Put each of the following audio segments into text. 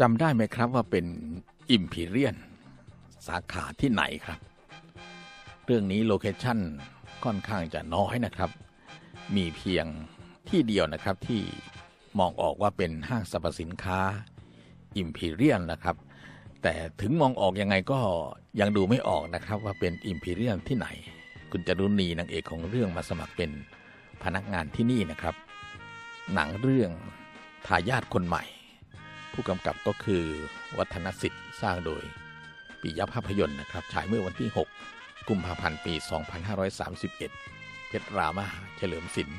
จำได้ไหมครับว่าเป็นอิมพีเรียนสาขาที่ไหนครับ เรื่องนี้โลเคชั่นค่อนข้างจะน้อยนะครับ มีเพียงที่เดียวนะครับที่มองออกว่าเป็นห้างสรรพสินค้าอิมพีเรียนนะครับ แต่ถึงมองออกยังไงก็ยังดูไม่ออกนะครับว่าเป็นอิมพีเรียนที่ไหน คุณจารุณีนางเอกของเรื่องมาสมัครเป็นพนักงานที่นี่นะครับ หนังเรื่องทายาทคนใหม่ ผู้กำกับก็คือวัฒนสิทธิ์สร้างโดยปิยภาพยนตร์นะครับ ฉายเมื่อวันที่ 6 กุมภาพันธ์ปี 2531 เพชรรามาเฉลิมศิลป์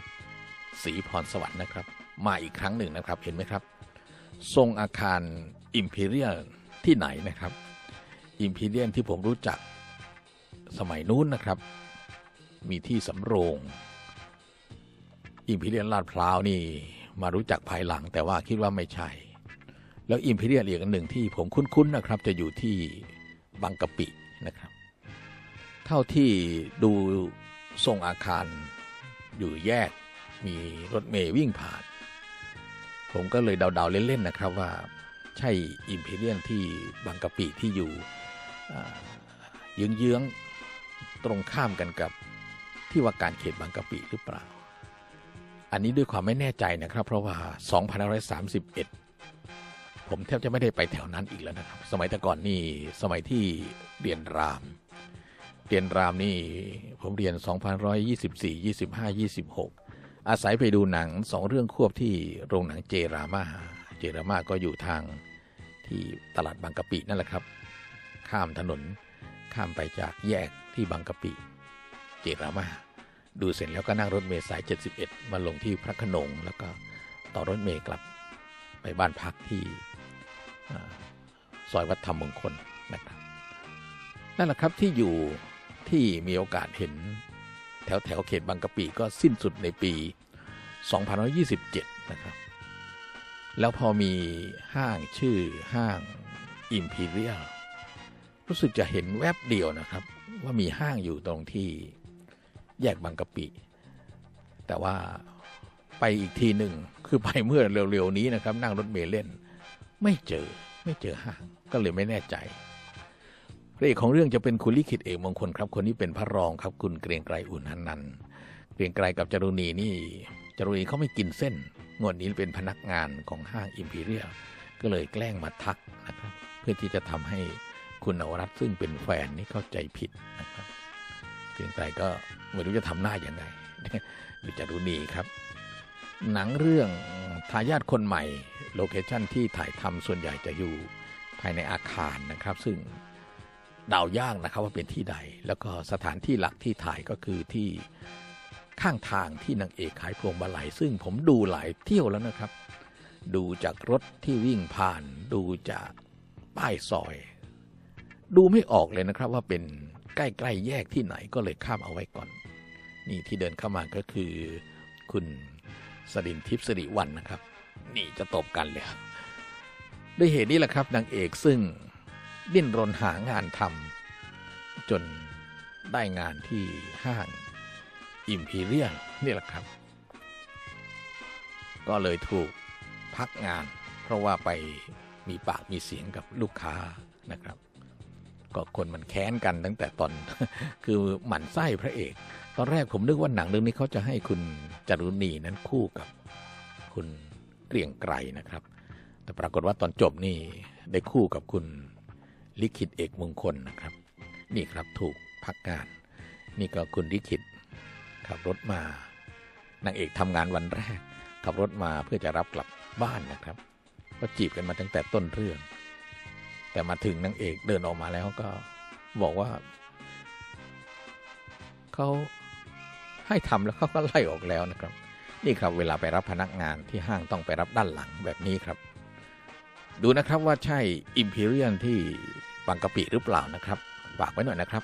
ศรีพรสวรรค์นะครับ มาอีกครั้งหนึ่งนะครับเห็นไหมครับ ทรงอาคารอิมพีเรียลที่ไหนนะครับอิมพีเรียลที่ผมรู้จักสมัยนู้นนะครับ มีที่สำโรงอิมพีเรียลลาดพร้าวนี่มารู้จักภายหลังแต่ว่าคิดว่าไม่ใช่ แล้วอิมพีเรียลอีกอันหนึ่งที่ผมคุ้นๆนะครับ จะอยู่ที่บางกะปินะครับ เท่าที่ดูทรงอาคารอยู่แยกมีรถเมย์วิ่งผ่าน ผมก็เลยเดาๆเล่นๆนะครับว่าใช่อิมพีเรียลที่บางกะปิที่อยู่เยื้องๆตรงข้ามกันกับที่ว่าการเขตบางกะปิหรือเปล่า อันนี้ด้วยความไม่แน่ใจนะครับ เพราะว่า 2531 ผมแทบจะไม่ได้ไปแถวนั้นอีกแล้วนะครับ สมัยแต่ก่อนนี่สมัยที่เรียนราม เรียนรามนี่ผมเรียน 2124 25 26 อาศัยไปดูหนังสองเรื่องควบที่โรงหนังเจรามาเจรามาก็อยู่ทางที่ตลาดบางกะปินั่นแหละครับ ข้ามถนนข้ามไปจากแยกที่บางกะปิเจรามาดูเสร็จแล้วก็นั่งรถเมล์สาย 71 มาลงที่พระขนงแล้วก็ต่อรถเมล์กลับไปบ้านพักที่ ซอยวัดธรรมมงคลนะครับนั่นแหละครับที่อยู่ที่มีโอกาสเห็น แถวแถวเขตบางกะปิก็สิ้นสุดในปี 2527 นะครับ แล้วพอมีห้างชื่อห้าง Imperial รู้สึกจะเห็นแวบเดียวนะครับ ว่ามีห้างอยู่ตรงที่แยกบางกะปิ แต่ว่าไปอีกทีหนึ่งคือไปเมื่อเร็วๆนี้นะครับ นั่งรถเมล์เล่น ไม่เจอไม่เจอห้างก็เลยไม่แน่ใจพระเอกของเรื่องจะเป็นคุณลิขิตเอกมงคลครับ คนนี้เป็นพระรองครับคุณเกรียงไกรอุ่นหันนันเกรียงไกรกับจรุณีนี่จรุณีเขาไม่กินเส้นงวดนี้เป็นพนักงานของห้างอิมพีเรียลก็เลยแกล้งมาทักนะครับ เพื่อที่จะทำให้คุณนวรัตซึ่งเป็นแฟนนี่เข้าใจผิดนะครับ เกรียงไกรก็ไม่รู้จะทำหน้าอย่างไรดูจรุณีครับ หนังเรื่อง ทายาทคนใหม่โลเคชันที่ถ่ายทำส่วนใหญ่จะอยู่ภายในอาคารนะครับ ซึ่งเดายากนะครับว่าเป็นที่ใด แล้วก็สถานที่หลักที่ถ่ายก็คือที่ข้างทางที่นางเอกขายพวงมาลัยซึ่งผมดูหลายเที่ยวแล้วนะครับ ดูจากรถที่วิ่งผ่าน ดูจากป้ายซอย ดูไม่ออกเลยนะครับว่าเป็นใกล้ๆแยกที่ไหนก็เลยข้ามเอาไว้ก่อน นี่ที่เดินเข้ามาก็คือคุณ สรินทิพย์สิริวันนะครับ นี่จะตบกันเลยด้วยเหตุนี้แหละครับนางเอกซึ่งดิ้นรนหางานทำจนได้งานที่ห้างอิมพีเรียลนี่แหละครับ ก็เลยถูกพักงาน เพราะว่าไปมีปากมีเสียงกับลูกค้านะครับ ก็คนมันแค้นกันตั้งแต่ตอนคือหมั่นไส้พระเอก ตอนแรกผมนึกว่าหนังเรื่องนี้เขาจะให้คุณจารุณีนั้นคู่กับคุณเกรียงไกรนะครับ แต่ปรากฏว่าตอนจบนี่ได้คู่กับคุณลิขิตเอกมงคลนะครับ นี่ครับถูกพักงาน นี่ก็คุณลิขิตขับรถมานางเอกทำงานวันแรก ขับรถมาเพื่อจะรับกลับบ้านนะครับ ก็จีบกันมาตั้งแต่ต้นเรื่อง แต่มาถึงนางเอกเดินออกมาแล้วก็บอกว่าเขา ให้ทำแล้วเขาก็ไล่ออกแล้วนะครับ นี่ครับเวลาไปรับพนักงานที่ห้างต้องไปรับด้านหลังแบบนี้ครับ ดูนะครับว่าใช่อิมพีเรียนที่บางกะปิหรือเปล่านะครับฝากไว้หน่อยนะครับ